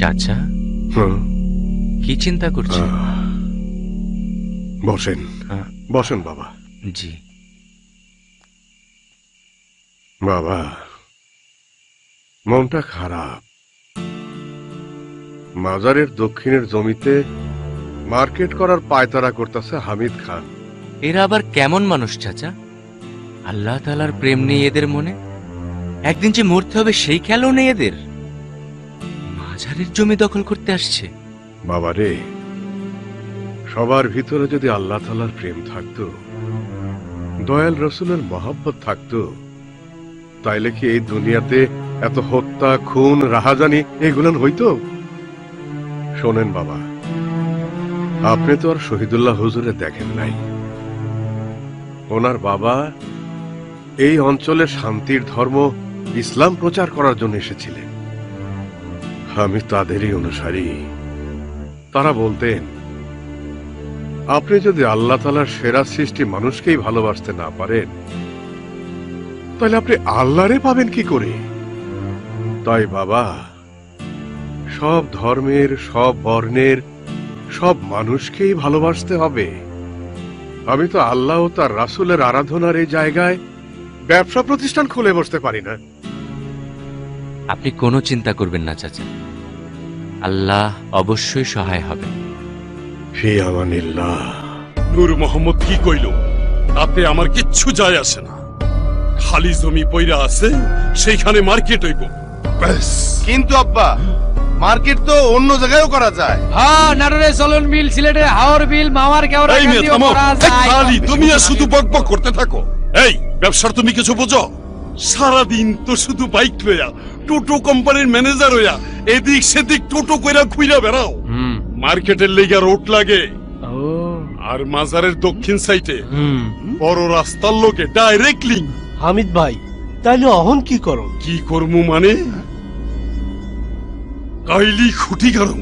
চাচা? হুম, কি চিন্তা করছেন? বসেন। আহ, বসেন বাবা। জি। বাবা মনটা খারাপ। মাজারের দক্ষিণের জমিতে মার্কেট করার পায়তারা করতেছে হামিদ খান। এরা আবার কেমন মানুষ চাচা? আল্লাহ তালার প্রেম নেই এদের মনে? একদিন যে মরতে হবে সেই খেয়ালও নেই এদের? মাঝারের জমি দখল করতে আসছে। বাবা রে সবার ভিতরে যদি আল্লাহ তালার প্রেম থাকতো, দয়াল রসুলের মহাব্বত থাকতো, তাইলে কি এই দুনিয়াতে এত হত্যা, খুন, রাহাজানি এগুলো হইতো? শোনেন বাবা, আপনি তো আর শহীদুল্লাহ হুজুরে দেখেন নাই। ওনার বাবা এই অঞ্চলে শান্তির ধর্ম ইসলাম প্রচার করার জন্য এসেছিলেন। আমি তাদেরই অনুসারী। তারা বলতেন, আপনি যদি আল্লাহ তালার সেরা সৃষ্টি মানুষকেই ভালোবাসতে না পারেন, তাহলে আপনি আল্লাহরে পাবেন কি করে? তাই বাবা, সব ধর্মের, সব বর্ণের, সব মানুষকেই ভালোবাসতে হবে। আমি তো আল্লাহ ও তার রাসূলের আরাধনার এই জায়গায় ব্যবসা প্রতিষ্ঠান খুলে বসতে পারি না। আপনি কোনো চিন্তা করবেন না চাচা। আল্লাহ অবশ্যই সহায় হবে। ফি আমানিল্লাহ। নূর মোহাম্মদ কি কইল? তাতে আমার কিচ্ছু যায় আসে না। খালি জমি পইরা আছে সেইখানে মার্কেট হইব। ব্যাস। কিন্তু আব্বা মার্কেট তো অন্য জায়গায়ও করা যায়। হ্যাঁ নাটোরে চলন বিল সিলেটে হাওর বিল মামার কেওড়া এই মেয়ে থামো। করা যায়। খালি তুমি আর শুধু বকবক করতে থাকো। এই ব্যবসার তুমি কিছু বোঝো? সারাদিন তো শুধু বাইক লইয়া টোটো কোম্পানির ম্যানেজার হইয়া এদিক সেদিক টোটো কইরা খুইরা বেড়াও। মার্কেটের লেগা রোড লাগে। আর মাজারের দক্ষিণ সাইটে হুম। বড় রাস্তার লোকে ডাইরেক্টলি হামিদ ভাই তাইলে অহন কি করো? কি করমু মানে? কাইলি খুটি গাড়ু